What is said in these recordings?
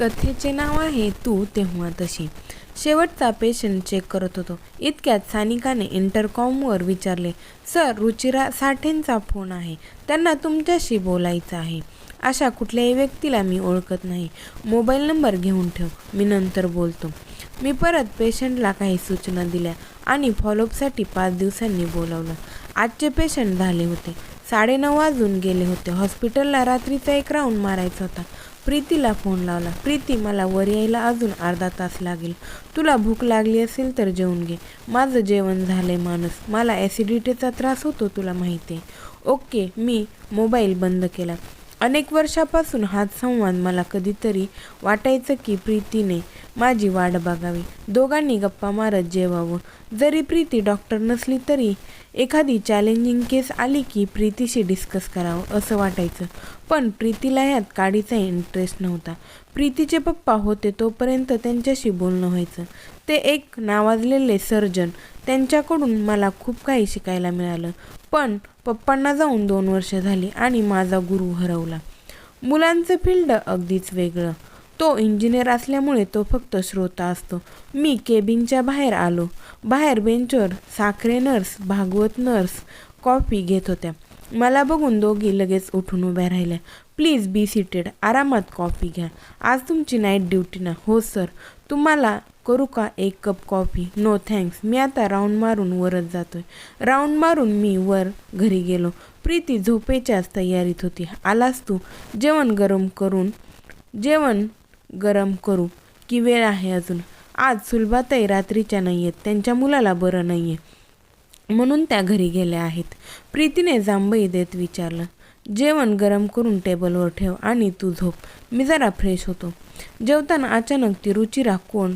कथेचे नाव आहे तू तेव्हा तशी. शेवटचा पेशंट चेक करत होतो. इतक्यात सानिकाने इंटरकॉमवर विचारले सर रुचिरा साठेंचा फोन आहे. त्यांना तुमच्याशी बोलायचं आहे. अशा कुठल्याही व्यक्तीला मी ओळखत नाही. मोबाईल नंबर घेऊन ठेव. मी नंतर बोलतो. मी परत पेशंटला काही सूचना दिल्या आणि फॉलोअपसाठी पाच दिवसांनी बोलावलं. आजचे पेशंट झाले होते. साडेनऊ वाजून गेले होते. हॉस्पिटलला रात्रीचा एक राऊंड मारायचा होता. प्रीतीला फोन लावला. प्रीती मला वर यायला अजून अर्धा तास लागेल. तुला भूक लागली असेल तर जेवून घे. माझं जेवण झालंय माणूस. मला ॲसिडिटीचा त्रास होतो तुला माहिती आहे ओके मी मोबाईल बंद केला. अनेक वर्षापासून हाच संवाद मला कधीतरी वाटायचं की प्रीतीने माझी वाट बघावी. दोघांनी गप्पा मारत जेवावं. जरी प्रीती डॉक्टर नसली तरी एखादी चॅलेंजिंग केस आली की प्रीतीशी डिस्कस करावं असं वाटायचं. पण प्रीतीला ह्यात काडीचा इंटरेस्ट नव्हता. प्रीतीचे पप्पा होते तोपर्यंत त्यांच्याशी बोलणं व्हायचं. ते एक नावाजलेले सर्जन त्यांच्याकडून मला खूप काही शिकायला मिळालं. पण पप्पांना जाऊन दोन वर्ष झाली आणि माझा गुरु हरवला. मुलांचं फील्ड अगदीच वेगळं. तो इंजिनियर असल्यामुळे तो फक्त श्रोता असतो. मी केबिनच्या बाहेर आलो. बाहेर बेंचवर Sakhare nurse Bhagwat nurse coffee घेत होत्या. मला बघून दोघी लगेच उठून उभ्या राहिल्या. Please be seated. आरामात कॉफी घ्या. आज तुमची नाईट ड्युटी ना. हो सर. तुम्हाला करू का एक कप कॉफी नो थँक्स मी आता राऊंड मारून वरच जातोय. राऊंड मारून मी वर घरी गेलो. प्रीती झोपेच्याच तयारीत होती. आलास तू? जेवण गरम करून जेवण गरम करू की वेळ आहे अजून? आज सुलभाताई रात्रीच्या नाही आहेत त्यांच्या मुलाला बरं नाही आहे म्हणून त्या घरी गेल्या आहेत. प्रीतीने जांभई देत विचारलं जेवण गरम करून टेबलवर ठेव आणि तू झोप. मी जरा फ्रेश होतो. जेवताना अचानक ती रुचिरा कोण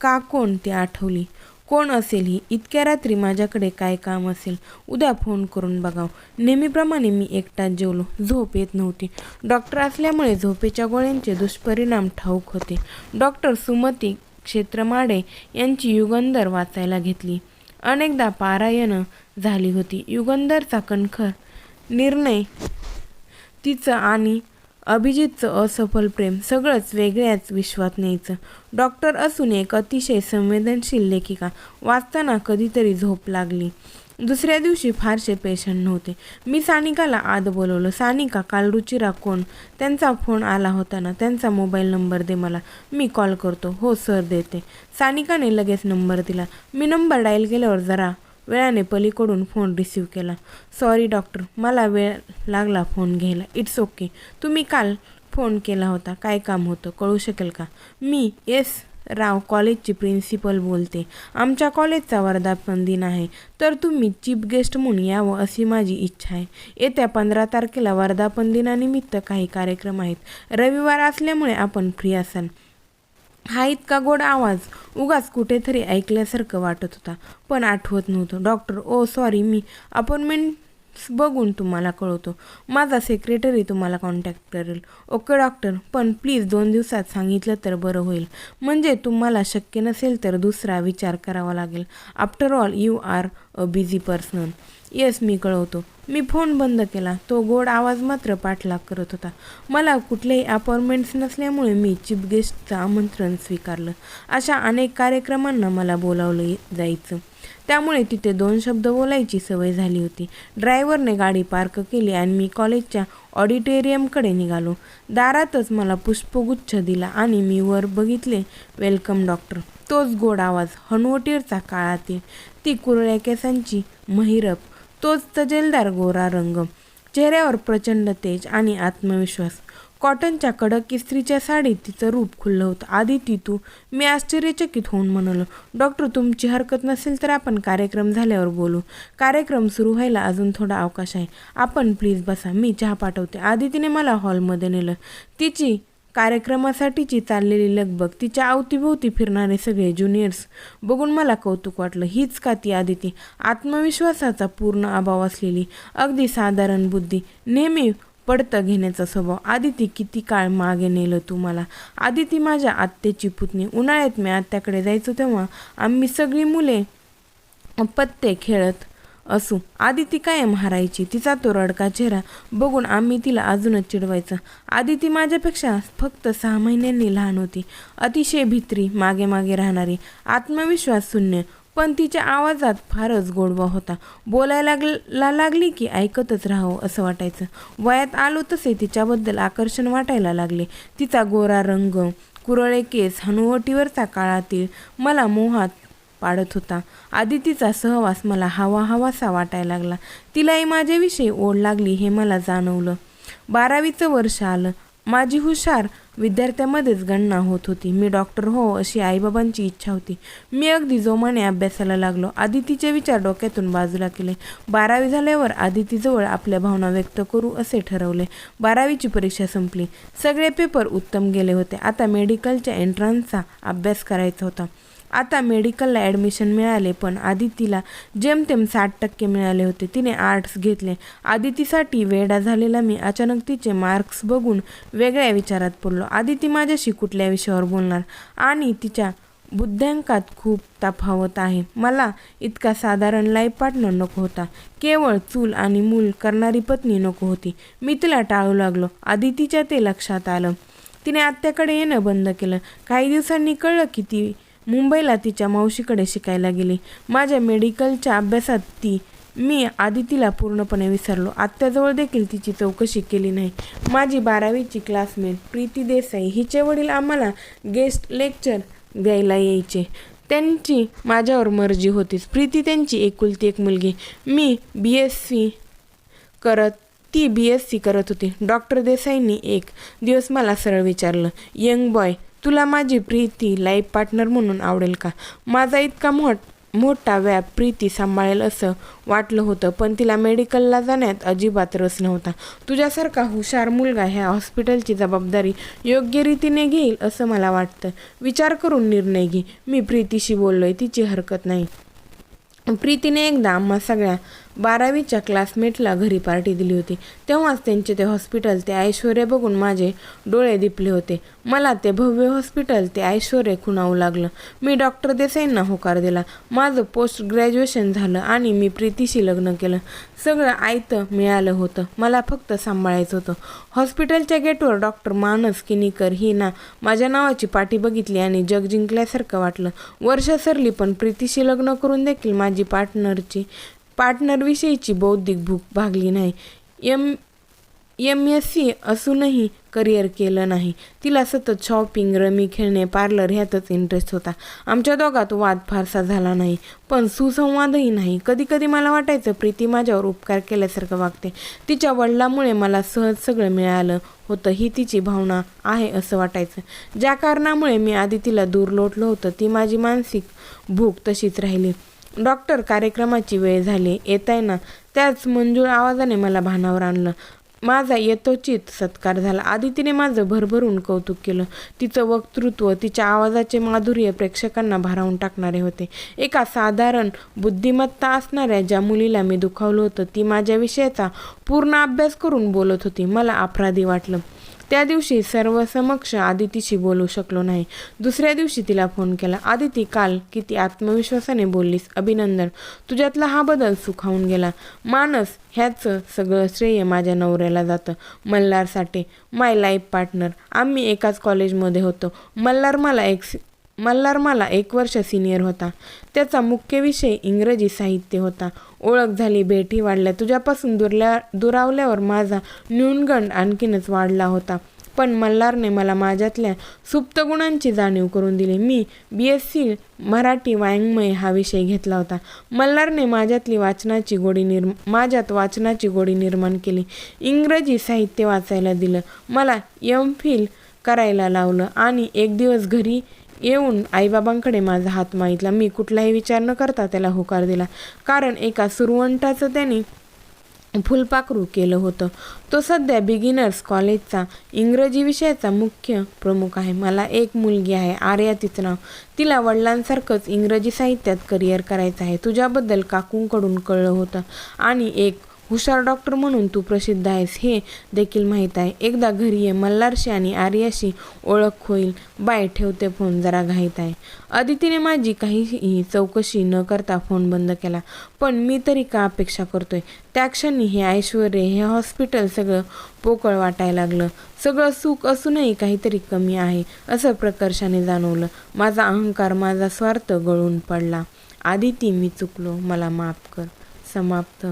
का कोण ती आठवली? कोण असेल ही? इतक्या रात्री माझ्याकडे काय काम असेल? उद्या फोन करून बघावं. नेहमीप्रमाणे मी एकटाच जेवलो. झोप येत नव्हती. डॉक्टर असल्यामुळे झोपेच्या गोळ्यांचे दुष्परिणाम ठाऊक होते. डॉक्टर सुमती क्षेत्रमाडे यांची युगंधर वाचायला घेतली. अनेकदा पारायणं झाली होती. युगंधरचा कणखर निर्णय तिचं आणि अभिजितचं असफल प्रेम सगळंच वेगळ्याच विश्वात न्यायचं. डॉक्टर असून एक अतिशय संवेदनशील लेखिका. वाचताना कधीतरी झोप लागली. दुसऱ्या दिवशी फारसे पेशंट नव्हते. मी सानिकाला आत बोलवलं सानिका काल रुचिरा कोण? त्यांचा फोन आला होता ना त्यांचा मोबाईल नंबर दे मला. मी कॉल करतो. हो सर देते. सानिकाने लगेच नंबर दिला. मी नंबर डायल केल्यावर जरा वेळाने पलीकडून फोन रिसीव केला. सॉरी डॉक्टर मला वेळ लागला फोन घ्यायला. इट्स ओके तुम्ही काल फोन केला होता. काय काम होतं? कळू शकेल का? मी येस राव कॉलेजची प्रिन्सिपल बोलते. आमच्या कॉलेजचा वर्धापन दिन आहे. तर तुम्ही चीफ गेस्ट म्हणून यावं अशी माझी इच्छा आहे. येत्या पंधरा तारखेला वर्धापन दिनानिमित्त काही कार्यक्रम आहेत. रविवार असल्यामुळे आपण फ्री असाल. हा इतका गोड आवाज उगाच कुठेतरी ऐकल्यासारखं वाटत होता. पण आठवत नव्हतं. डॉक्टर ओ सॉरी मी अपॉइंटमेंट्स बघून तुम्हाला कळवतो. माझा सेक्रेटरी तुम्हाला कॉन्टॅक्ट करेल. ओके डॉक्टर पण प्लीज दोन दिवसात सांगितलं तर बरं होईल. म्हणजे तुम्हाला शक्य नसेल तर दुसरा विचार करावा लागेल. After all you are a busy person. Yes मी कळवतो. मी फोन बंद केला. तो गोड आवाज मात्र पाठलाग करत होता. मला कुठलेही अपॉइंटमेंट्स नसल्यामुळे मी चीफ गेस्टचं आमंत्रण स्वीकारलं. अशा अनेक कार्यक्रमांना मला बोलावलं जायचं. त्यामुळे तिथे दोन शब्द बोलायची सवय झाली होती. ड्रायव्हरने गाडी पार्क केली आणि मी कॉलेजच्या ऑडिटोरियमकडे निघालो. दारातच मला पुष्पगुच्छ दिला आणि मी वर बघितले वेलकम डॉक्टर. तोच गोड आवाज हनवटीरचा काळातील ती कुरळ्या केसांची महिरप तोच तजेलदार गोरा रंग. चेहऱ्यावर प्रचंड तेज आणि आत्मविश्वास. कॉटनच्या कडक इस्त्रीच्या साडीत तिचं रूप खुललं होतं. आधी ती तू मी आश्चर्यचकित होऊन म्हणालो डॉक्टर तुमची हरकत नसेल तर आपण कार्यक्रम झाल्यावर बोलू. कार्यक्रम सुरू व्हायला अजून थोडा अवकाश आहे. आपण प्लीज बसा मी चहा पाठवते. आधी तिने मला हॉलमध्ये नेलं. तिची कार्यक्रमासाठीची चाललेली लगबग तिच्या अवतीभोवती फिरणारे सगळे ज्युनियर्स बघून मला कौतुक वाटलं. हीच का ती आदिती? आत्मविश्वासाचा पूर्ण अभाव असलेली अगदी साधारण बुद्धी नेहमी पडतं घेण्याचा स्वभाव. आदिती किती काळ मागे नेलं तू मला? आदिती माझ्या आत्याची पुतणी. उन्हाळ्यात मी आत्याकडे जायचो तेव्हा आम्ही सगळी मुले पत्ते खेळत असू. आदिती कायम हारायची. तिचा तो रडका चेहरा बघून आम्ही तिला अजूनच चिडवायचं. आदिती माझ्यापेक्षा फक्त सहा महिन्यांनी लहान होती. अतिशय भित्री मागे मागे राहणारी आत्मविश्वास शून्य पण तिच्या आवाजात फारच गोडवा होता. बोलायला लागला लागली की ऐकतच राहावं असं वाटायचं. वयात आलो तसे तिच्याबद्दल आकर्षण वाटायला लागले. तिचा गोरा रंग कुरळे केस हनुवटीवरचा काळातील मला मोहात पाडत होता. आदितीचा सहवास मला हवा हवासा वाटायला लागला. तिलाही माझ्याविषयी ओढ लागली हे मला जाणवलं. बारावीचं वर्ष आलं. माझी हुशार विद्यार्थ्यामध्येच गणना होत होती. मी डॉक्टर हो अशी आईबाबांची इच्छा होती. मी अगदी जोमाने अभ्यासाला लागलो. आदितीचे विचार डोक्यातून बाजूला केले. बारावी झाल्यावर आदितीजवळ आपल्या भावना व्यक्त करू असे ठरवले. बारावीची परीक्षा संपली. सगळे पेपर उत्तम गेले होते. आता मेडिकलच्या एंट्रन्सचा अभ्यास करायचा होता. आता मेडिकलला ॲडमिशन मिळाले पण आदितीला जेमतेम साठ टक्के मिळाले होते तिने आर्ट्स घेतले. आदितीसाठी वेडा झालेला मी अचानक तिचे मार्क्स बघून वेगळ्या विचारात पडलो. आदिती माझ्याशी कुठल्या विषयावर बोलणार? आणि तिच्या बुद्ध्यांकात खूप तफावत आहे. मला इतका साधारण लाईफ पार्टनर नको होता. केवळ चूल आणि मूल करणारी पत्नी नको होती. मी तिला टाळू लागलो. आदितीच्या ते लक्षात आलं. तिने आत्याकडे येणं बंद केलं. काही दिवसांनी कळलं की ती मुंबईला तिच्या मावशीकडे शिकायला गेली. माझ्या मेडिकलच्या अभ्यासात ती मी आदितीला पूर्णपणे विसरलो. आत्याजवळ देखील तिची चौकशी केली नाही. माझी बारावीची क्लासमेट प्रीती देसाई हिचे वडील आम्हाला गेस्ट लेक्चर द्यायला यायचे. त्यांची माझ्यावर मर्जी होतीच. प्रीती त्यांची एकुलती एक मुलगी. मी बी एस सी करत ती बी एस सी करत होती. डॉक्टर देसाईंनी एक दिवस मला सरळ विचारलं यंग बॉय तुला माझी प्रीती लाईफ पार्टनर म्हणून आवडेल का? माझा इतका मोठ मोठा व्याप प्रीती सांभाळेल असं वाटलं होतं पण तिला मेडिकलला जाण्यात अजिबात रस नव्हता. तुझ्यासारखा हुशार मुलगा ह्या हॉस्पिटलची जबाबदारी योग्य रीतीने घेईल असं मला वाटतं. विचार करून निर्णय घे. मी प्रीतीशी बोललोय तिची हरकत नाही. प्रीतीने एकदा आम्हा सगळ्या बारावीच्या क्लासमेटला घरी पार्टी दिली होती. तेव्हाच त्यांचे ते हॉस्पिटल ते ऐश्वर्य बघून माझे डोळे दिपले होते. मला ते भव्य हॉस्पिटल ते ऐश्वर्य खुणावू लागलं. मी डॉक्टर देसाईंना होकार दिला. माझं पोस्ट ग्रॅज्युएशन झालं आणि मी प्रीतीशी लग्न केलं. सगळं आयतं मिळालं होतं. मला फक्त सांभाळायचं होतं. हॉस्पिटलच्या गेटवर डॉक्टर मानस किनीकर ही ना माझ्या नावाची पाठी बघितली आणि जग जिंकल्यासारखं वाटलं. वर्ष सरली पण प्रीतीशी लग्न करून देखील माझी पार्टनरची पार्टनरविषयीची बौद्धिक भूक भागली नाही. एम एम एस सी असूनही करिअर केलं नाही. तिला सतत शॉपिंग रमी खेळणे पार्लर ह्यातच इंटरेस्ट होता. आमच्या दोघात वाद फारसा झाला नाही पण सुसंवादही नाही. कधी कधी मला वाटायचं प्रीती माझ्यावर उपकार केल्यासारखं वागते. तिच्या वडिलामुळे मला सहज सगळं मिळालं होतं ही तिची भावना आहे असं वाटायचं. ज्या कारणामुळे मी आधी तिला दूर लोटलं होतं ती माझी मानसिक भूक तशीच राहिली. डॉक्टर कार्यक्रमाची वेळ झाली. येताय ना त्याच मंजूळ आवाजाने मला भानावर आणलं. माझा येतोचित सत्कार झाला. आदितीने माझं भरभरून कौतुक केलं. तिचं वक्तृत्व तिच्या आवाजाचे माधुर्य प्रेक्षकांना भारावून टाकणारे होते. एका साधारण बुद्धिमत्ता असणाऱ्या ज्या मुलीला मी दुखावलं होतं ती माझ्या विषयाचा पूर्ण अभ्यास करून बोलत होती. मला अपराधी वाटलं. त्या दिवशी सर्व समक्ष आदितीशी बोलू शकलो नाही. दुसऱ्या दिवशी तिला फोन केला. आदिती काल किती आत्मविश्वासाने बोललीस? अभिनंदन. तुझ्यातला हा बदल सुखावून गेला. मानस ह्याचं सगळं श्रेय माझ्या नवऱ्याला जातं. मल्हारसाठी माय लाईफ पार्टनर आम्ही एकाच कॉलेजमध्ये होतो. मल्हार मला एक मल्हार मला एक वर्ष सिनियर होता. त्याचा मुख्य विषय इंग्रजी साहित्य होता. ओळख झाली भेटी वाढल्या. तुझ्यापासून दुरल्या दुरावल्यावर माझा न्यूनगंड आणखीनच वाढला होता. पण मल्हारने मला माझ्यातल्या सुप्त गुणांची जाणीव करून दिली. मी बी एस सी मराठी वाङ्मय हा विषय घेतला होता. मल्हारने माझ्यातली वाचनाची गोडी निर् माझ्यात वाचनाची गोडी निर्माण केली. इंग्रजी साहित्य वाचायला दिलं. मला एम फिल करायला लावलं आणि एक दिवस घरी येऊन आईबाबांकडे माझा हात मागितला. मी कुठलाही विचार न करता त्याला होकार दिला. कारण एका सुरवंटाचं त्याने फुलपाखरू केलं होतं. तो सध्या बिगिनर्स कॉलेजचा इंग्रजी विषयाचा मुख्य प्रमुख आहे. मला एक मुलगी आहे आर्या तिचं नाव. तिला वडिलांसारखंच इंग्रजी साहित्यात करिअर करायचं आहे. तुझ्याबद्दल काकूंकडून कळलं होतं. आणि एक हुशार डॉक्टर म्हणून तू प्रसिद्ध आहेस हे देखील माहीत आहे. एकदा घरी ये मल्हारशी आणि आर्याशी ओळख होईल. बाय ठेवते फोन जरा घाईत आहे. अदितीने माझी काहीही चौकशी न करता फोन बंद केला. पण मी तरी का अपेक्षा करतोय? त्या क्षणी हे ऐश्वर हे हॉस्पिटल सगळं पोकळ वाटायला लागलं. सगळं सुख असूनही काहीतरी कमी आहे असं प्रकर्षाने जाणवलं. माझा अहंकार माझा स्वार्थ गळून पडला. आदिती मी चुकलो. मला माफ कर. समाप्त.